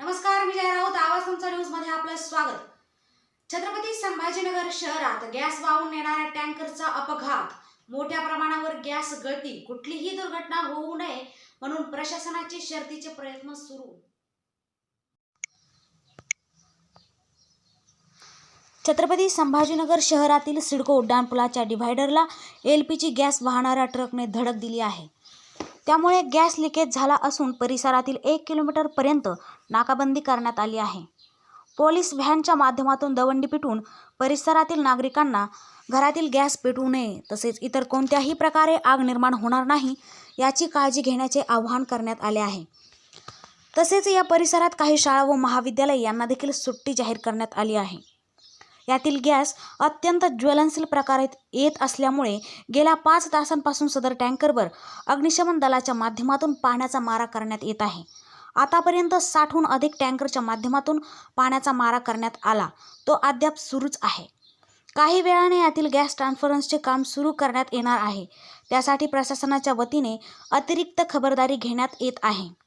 नमस्कार मी जय राऊत. आवाज तुमचा न्यूजमध्ये आपलं स्वागत. छत्रपती संभाजीनगर शहरात गॅस वाहून नेणाऱ्या टँकरचा अपघात. मोठ्या प्रमाणावर गॅस गळती. कुठलीही दुर्घटना होऊ नये म्हणून प्रशासनाचे शर्तीचे प्रयत्न सुरू. छत्रपती संभाजीनगर शहरातील सिडको उड्डाणपुलाच्या डिव्हायडरला एल पी जी गॅस वाहणाऱ्या ट्रकने धडक दिली आहे. त्यामुळे गॅस लिकेज झाला असून परिसरातील एक किलोमीटरपर्यंत नाकाबंदी करण्यात आली आहे. पोलीस व्हॅनच्या माध्यमातून दवंडी पिटून परिसरातील नागरिकांना घरातील गॅस पेटवू नये तसेच इतर कोणत्याही प्रकारे आग निर्माण होणार नाही याची काळजी घेण्याचे आवाहन करण्यात आले आहे. तसेच या परिसरात काही शाळा व महाविद्यालय यांना देखील सुट्टी जाहीर करण्यात आली आहे. यातील गॅस अत्यंत ज्वलनशील प्रकारात येत असल्यामुळे गेल्या पाच तासांपासून सदर टँकरवर अग्निशमन दलाच्या माध्यमातून पाण्याचा मारा करण्यात येत आहे. आतापर्यंत साठहून अधिक टँकरच्या माध्यमातून पाण्याचा मारा करण्यात आला. तो अद्याप सुरूच आहे. काही वेळाने यातील गॅस ट्रान्सफरन्सचे काम सुरू करण्यात येणार आहे. त्यासाठी प्रशासनाच्या वतीने अतिरिक्त खबरदारी घेण्यात येत आहे.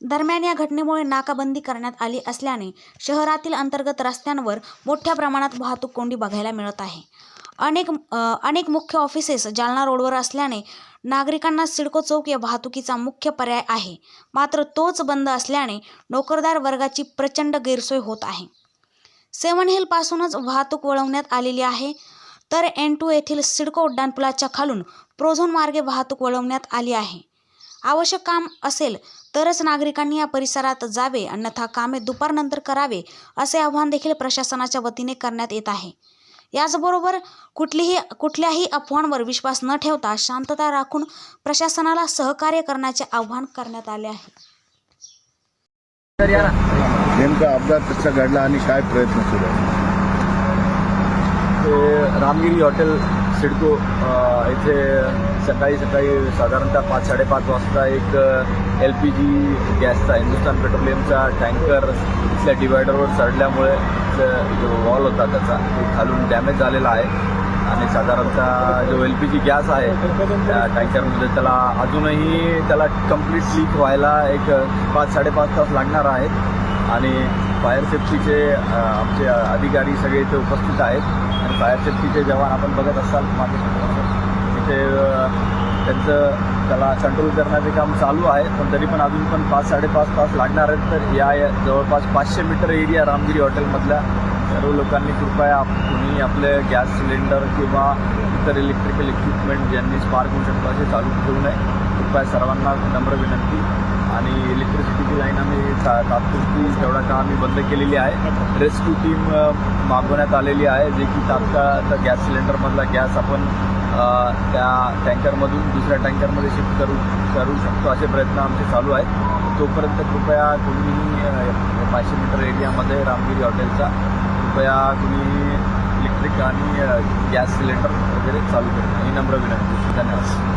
दरम्यान या घटनेमुळे नाकाबंदी करण्यात आली असल्याने शहरातील अंतर्गत रस्त्यांवर मोठ्या प्रमाणात वाहतूक कोंडी बघायला मिळत आहे. अनेक अनेक मुख्य ऑफिसेस जालना रोडवर असल्याने नागरिकांना सिडको चौक या वाहतुकीचा मुख्य पर्याय आहे. मात्र तोच बंद असल्याने नोकरदार वर्गाची प्रचंड गैरसोय होत आहे. सेवन हिलपासूनच वाहतूक वळवण्यात आलेली आहे. तर एन टू येथील सिडको उड्डाणपुलाच्या खालून प्रोझोन मार्गे वाहतूक वळवण्यात आली आहे. आवश्यक काम असेल तरच नागरिकांनी या परिसरात जावे अन्यथा कामे दुपारनंतर करावे असे आवाहन देखील प्रशासनाच्या वतीने करण्यात येत आहे. याचबरोबर कुठलीही कुठल्याही अफवांवर विश्वास न ठेवता शांतता राखून प्रशासनाला सहकार्य करण्याचे आवाहन करण्यात आले आहे. नेमका अपघात कसा घडला आणि काय प्रयत्न सुरू रामगिरी हॉटेल सिडको इथे सकाळी सकाळी साधारणतः पाच साडेपाच वाजता एक एल पी जी गॅसचा हिंदुस्तान पेट्रोलियमचा टँकर इथल्या डिवायडरवर चढल्यामुळे जो वॉल होता त्याचा तो खालून डॅमेज झालेला आहे. आणि साधारणतः जो एल पी जी गॅस आहे त्या टँकरमध्ये त्याला अजूनही त्याला कंप्लीट लीक व्हायला एक पाच साडेपाच तास लागणार आहेत. आणि फायर सेफ्टीचे आमचे अधिकारी सगळे इथे उपस्थित आहेत. आणि फायर सेफ्टीचे जवान आपण बघत असाल मागे तिथे त्यांचं त्याला कंट्रोल करण्याचे काम चालू आहे. पण तरी पण अजून पण पाच साडेपाच तास लागणार आहेत. तर या जवळपास पाचशे मीटर एरिया रामगिरी हॉटेलमधल्या सर्व लोकांनी कृपया आप- कुणी आपले गॅस सिलेंडर किंवा इतर इलेक्ट्रिकल इक्विपमेंट ज्यांनी स्पार्क होऊ शकतो असे चालू ठेवू नये. कृपया सर्वांना नम्र विनंती. आणि इलेक्ट्रिसिटीची लाईन आम्ही ता तात्पुरती तेवढा काळ आम्ही बंद केलेली आहे. रेस्क्यू टीम मागवण्यात आलेली आहे जे की तात्काळ त्या गॅस सिलेंडरमधला गॅस आपण त्या टँकरमधून दुसऱ्या टँकरमध्ये शिफ्ट करू करू शकतो असे प्रयत्न आमचे चालू आहेत. तोपर्यंत कृपया कोणीही पाचशे मीटर एरियामध्ये रामगिरी हॉटेलचा कृपया तुम्ही इलेक्ट्रिक आणि गॅस सिलेंडर वगैरे चालू करू. ही नम्र विनंती. धन्यवाद.